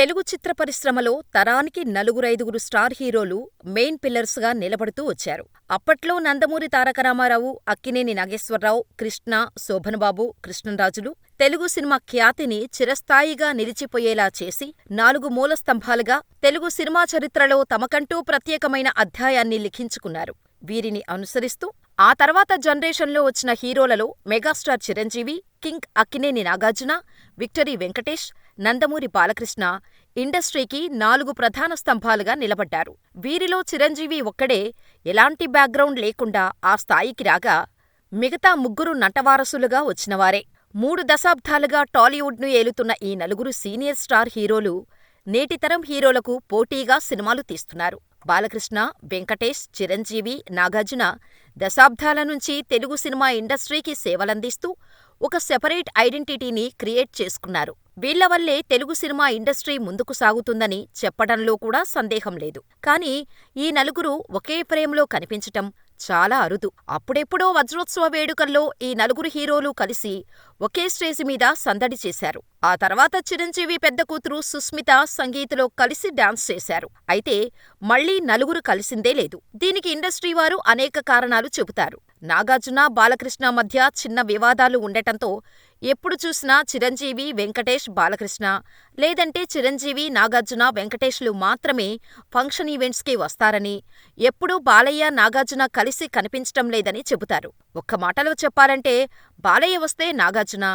తెలుగు చిత్ర పరిశ్రమలో తరానికి నలుగురైదుగురు స్టార్ హీరోలు మెయిన్ పిల్లర్స్గా నిలబడుతూ వచ్చారు. అప్పట్లో నందమూరి తారక రామారావు, అక్కినేని నాగేశ్వరరావు, కృష్ణ, శోభన్బాబు, కృష్ణంరాజులు తెలుగు సినిమా ఖ్యాతిని చిరస్థాయిగా నిలిచిపోయేలా చేసి, నాలుగు మూల స్తంభాలుగా తెలుగు సినిమా చరిత్రలో తమకంటూ ప్రత్యేకమైన అధ్యాయాన్ని లిఖించుకున్నారు. వీరిని అనుసరిస్తూ ఆ తర్వాత జనరేషన్లో వచ్చిన హీరోలలో megastar Chiranjeevi, king Akkineni Nagarjuna, victory Venkatesh, Nandamuri Balakrishna ఇండస్ట్రీకి నాలుగు ప్రధాన స్తంభాలుగా నిలబడ్డారు. వీరిలో చిరంజీవి ఒక్కడే ఎలాంటి బ్యాక్గ్రౌండ్ లేకుండా ఆ స్థాయికి రాగా, మిగతా ముగ్గురు నటవారసులుగా వచ్చినవారే. మూడు దశాబ్దాలుగా టాలీవుడ్ను ఏలుతున్న ఈ నలుగురు సీనియర్ స్టార్ హీరోలు నేటితరం హీరోలకు పోటీగా సినిమాలు తీస్తున్నారు. బాలకృష్ణ, వెంకటేష్, చిరంజీవి, నాగార్జున దశాబ్దాల నుంచి తెలుగు సినిమా ఇండస్ట్రీకి సేవలందిస్తూ ఒక సెపరేట్ ఐడెంటిటీని క్రియేట్ చేసుకున్నారు. వీళ్ళ వల్లే తెలుగు సినిమా ఇండస్ట్రీ ముందుకు సాగుతుందని చెప్పడంలో కూడా సందేహం లేదు. కానీ ఈ నలుగురు ఒకే ఫ్రేమ్లో కనిపించటం చాలా అరుదు. అప్పుడెప్పుడో వజ్రోత్సవ వేడుకల్లో ఈ నలుగురు హీరోలు కలిసి ఒకే స్టేజి మీద సందడి చేశారు. ఆ తర్వాత చిరంజీవి పెద్ద కూతురు సుస్మిత సంగీత్లో కలిసి డాన్స్ చేశారు. అయితే మళ్ళీ నలుగురు కలిసిందే లేదు. దీనికి ఇండస్ట్రీ వారు అనేక కారణాలు చెబుతారు. నాగార్జున, బాలకృష్ణ మధ్య చిన్న వివాదాలు ఉండటంతో ఎప్పుడు చూసినా చిరంజీవి, వెంకటేష్, బాలకృష్ణ లేదంటే చిరంజీవి, నాగార్జున, వెంకటేష్లు మాత్రమే ఫంక్షన్ ఈవెంట్స్కి వస్తారని, ఎప్పుడూ బాలయ్య, నాగార్జున కలిసి కనిపించటం లేదని చెబుతారు. ఒక్క మాటలో చెప్పాలంటే బాలయ్య వస్తే నాగార్జున,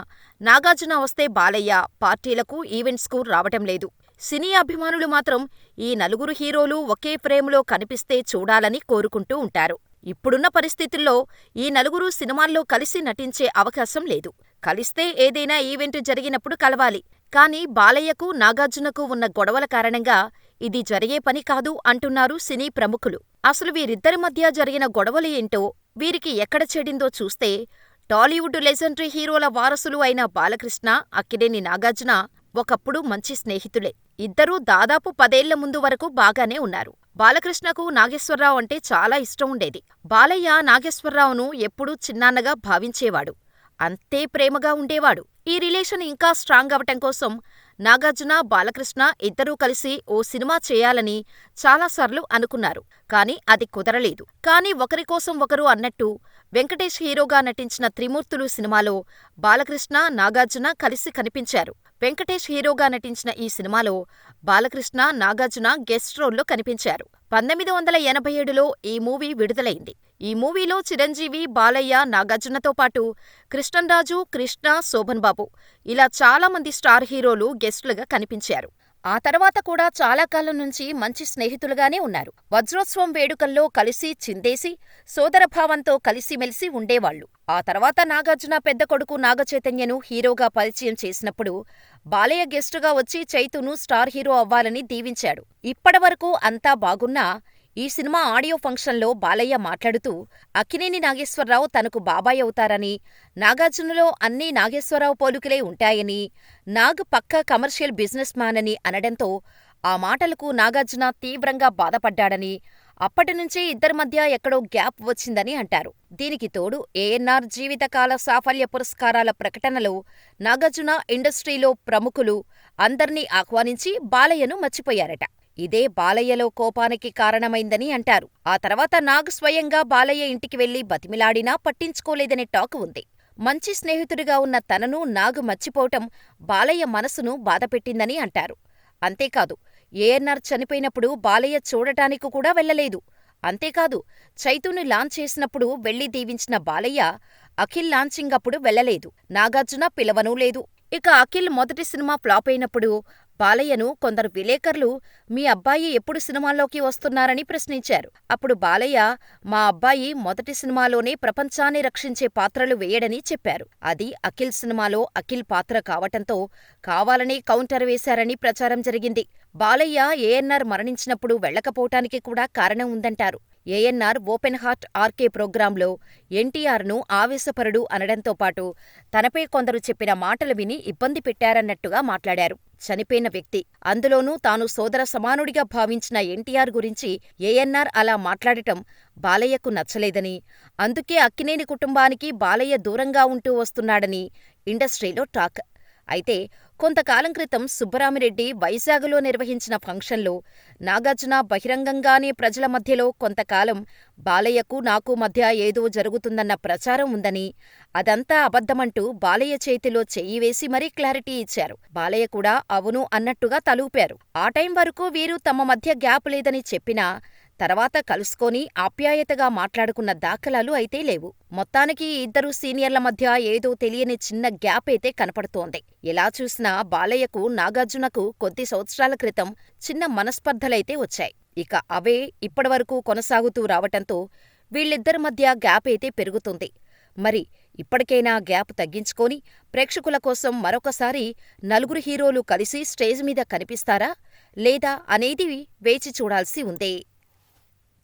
నాగార్జున వస్తే బాలయ్య పార్టీలకు, ఈవెంట్స్కు రావటం లేదు. సినీ అభిమానులు మాత్రం ఈ నలుగురు హీరోలు ఒకే ఫ్రేమ్లో కనిపిస్తే చూడాలని కోరుకుంటూ ఉంటారు. ఇప్పుడున్న పరిస్థితుల్లో ఈ నలుగురు సినిమాల్లో కలిసి నటించే అవకాశం లేదు. కలిస్తే ఏదైనా ఈవెంట్ జరిగినప్పుడు కలవాలి. కానీ బాలయ్యకు, నాగార్జునకు ఉన్న గొడవల కారణంగా ఇది జరిగే పని కాదు అంటున్నారు సినీ ప్రముఖులు. అసలు వీరిద్దరి మధ్య జరిగిన గొడవలు ఏంటో, వీరికి ఎక్కడ చెడిందో చూస్తే టాలీవుడ్ లెజెండరీ హీరోల వారసులు అయిన బాలకృష్ణ, అక్కినేని నాగార్జున ఒకప్పుడు మంచి స్నేహితులే. ఇద్దరూ దాదాపు పదేళ్ళ ముందు వరకు బాగానే ఉన్నారు. బాలకృష్ణకు నాగేశ్వరరావు అంటే చాలా ఇష్టం ఉండేది. బాలయ్య నాగేశ్వరరావును ఎప్పుడూ చిన్నాన్నగా భావించేవాడు. అంతే ప్రేమగా ఉండేవాడు. ఈ రిలేషన్ ఇంకా స్ట్రాంగ్ అవటం కోసం నాగార్జున, బాలకృష్ణ ఇద్దరూ కలిసి ఓ సినిమా చేయాలని చాలాసార్లు అనుకున్నారు. కానీ అది కుదరలేదు. కానీ ఒకరికోసం ఒకరు అన్నట్టు వెంకటేష్ హీరోగా నటించిన త్రిమూర్తులు సినిమాలో బాలకృష్ణ, నాగార్జున కలిసి కనిపించారు. వెంకటేష్ హీరోగా నటించిన ఈ సినిమాలో బాలకృష్ణ, నాగార్జున గెస్ట్ రోల్లో కనిపించారు. పంతొమ్మిది వందల ఎనభై ఏడులో ఈ మూవీ విడుదలైంది. ఈ మూవీలో చిరంజీవి, బాలయ్య, నాగార్జునతో పాటు కృష్ణంరాజు, కృష్ణ, శోభన్ బాబు ఇలా చాలా మంది స్టార్ హీరోలు గెస్టులుగా కనిపించారు. ఆ తర్వాత కూడా చాలా కాలం నుంచి మంచి స్నేహితులుగానే ఉన్నారు. వజ్రోత్సవం వేడుకల్లో కలిసి చిందేసి, సోదరభావంతో కలిసిమెలిసి ఉండేవాళ్ళు. ఆ తర్వాత నాగార్జున పెద్ద కొడుకు నాగచైతన్యను హీరోగా పరిచయం చేసినప్పుడు బాలయ్య గెస్టుగా వచ్చి చైతూను స్టార్ హీరో అవ్వాలని దీవించాడు. ఇప్పటివరకు అంతా బాగున్నా ఈ సినిమా ఆడియో ఫంక్షన్లో బాలయ్య మాట్లాడుతూ అక్కినేని నాగేశ్వరరావు తనకు బాబాయ్ అవుతారని, నాగార్జునలో అన్నీ నాగేశ్వరరావు పోలుకలే ఉంటాయని, నాగ్ పక్కా కమర్షియల్ బిజినెస్ మ్యాన్ అని అనడంతో ఆ మాటలకు నాగార్జున తీవ్రంగా బాధపడ్డాడని, అప్పటినుంచే ఇద్దరి మధ్య ఎక్కడో గ్యాప్ వచ్చిందని అంటారు. దీనికి తోడు ఏఎన్నార్ జీవితకాల సాఫల్య పురస్కారాల ప్రకటనలో నాగార్జున ఇండస్ట్రీలో ప్రముఖులు అందర్నీ ఆహ్వానించి బాలయ్యను మర్చిపోయారట. ఇదే బాలయ్యలో కోపానికి కారణమైందని అంటారు. ఆ తర్వాత నాగ్ స్వయంగా బాలయ్య ఇంటికి వెళ్ళి బతిమిలాడినా పట్టించుకోలేదనే టాక్ ఉంది. మంచి స్నేహితుడిగా ఉన్న తనను నాగ్ మర్చిపోవటం బాలయ్య మనసును బాధపెట్టిందని అంటారు. అంతేకాదు ఏఎన్నార్ చనిపోయినప్పుడు బాలయ్య చూడటానికి కూడా వెళ్ళలేదు. అంతేకాదు చైతుని లాంచ్ చేసినప్పుడు వెళ్ళి దీవించిన బాలయ్య అఖిల్ లాంచింగ్ అప్పుడు వెళ్ళలేదు. నాగార్జున పిలవనూ లేదు. ఇక అఖిల్ మొదటి సినిమా ఫ్లాప్ అయినప్పుడు బాలయ్యను కొందరు విలేకర్లు మీ అబ్బాయి ఎప్పుడు సినిమాల్లోకి వస్తున్నారని ప్రశ్నించారు. అప్పుడు బాలయ్య మా అబ్బాయి మొదటి సినిమాలోనే ప్రపంచాన్ని రక్షించే పాత్రలు వేయడని చెప్పారు. అది అఖిల్ సినిమాలో అఖిల్ పాత్ర కావటంతో కావాలనే కౌంటర్ వేశారని ప్రచారం జరిగింది. బాలయ్య ఏఎన్నార్ మరణించినప్పుడు వెళ్ళకపోవటానికి కూడా కారణం ఉందంటారు. ఏఎన్నార్ ఓపెన్ హార్ట్ ఆర్కే ప్రోగ్రాంలో ఎన్టీఆర్ను ఆవేశపరుడు అనడంతో పాటు తనపై కొందరు చెప్పిన మాటలు విని ఇబ్బంది పెట్టారన్నట్టుగా మాట్లాడారు. చనిపోయిన వ్యక్తి. అందులోనూ తాను సోదర సమానుడిగా భావించిన ఎన్టీఆర్ గురించి ఏఎన్నార్ అలా మాట్లాడటం బాలయ్యకు నచ్చలేదని, అందుకే అక్కినేని కుటుంబానికి బాలయ్య దూరంగా ఉంటూ వస్తున్నాడని ఇండస్ట్రీలో టాక్. అయితే కొంతకాలం క్రితం సుబ్బరామిరెడ్డి వైజాగ్లో నిర్వహించిన ఫంక్షన్లో నాగార్జున బహిరంగంగానే ప్రజల మధ్యలో కొంతకాలం బాలయ్యకు నాకు మధ్య ఏదో జరుగుతుందన్న ప్రచారం ఉందని, అదంతా అబద్ధమంటూ బాలయ్య చేతిలో చెయ్యి వేసి మరీ క్లారిటీ ఇచ్చారు. బాలయ్య కూడా అవును అన్నట్టుగా తలూపారు. ఆ టైం వరకు వీరు తమ మధ్య గ్యాప్ లేదని చెప్పినా తర్వాత కలుసుకొని ఆప్యాయతగా మాట్లాడుకున్న దాఖలాలు అయితే లేవు. మొత్తానికి ఇద్దరు సీనియర్ల మధ్య ఏదో తెలియని చిన్న గ్యాప్ అయితే కనపడుతోంది. ఎలా చూసినా బాలయ్యకు నాగార్జునకు కొద్ది సంవత్సరాల క్రితం చిన్న మనస్పర్ధలైతే వచ్చాయి. ఇక అవే ఇప్పటివరకు కొనసాగుతూ రావటంతో వీళ్ళిద్దరి మధ్య గ్యాప్ అయితే పెరుగుతుంది. మరి ఇప్పటికైనా గ్యాప్ తగ్గించుకొని ప్రేక్షకుల కోసం మరొకసారి నలుగురు హీరోలు కలిసి స్టేజ్ మీద కనిపిస్తారా లేదా అనేది వేచి చూడాల్సి ఉంది.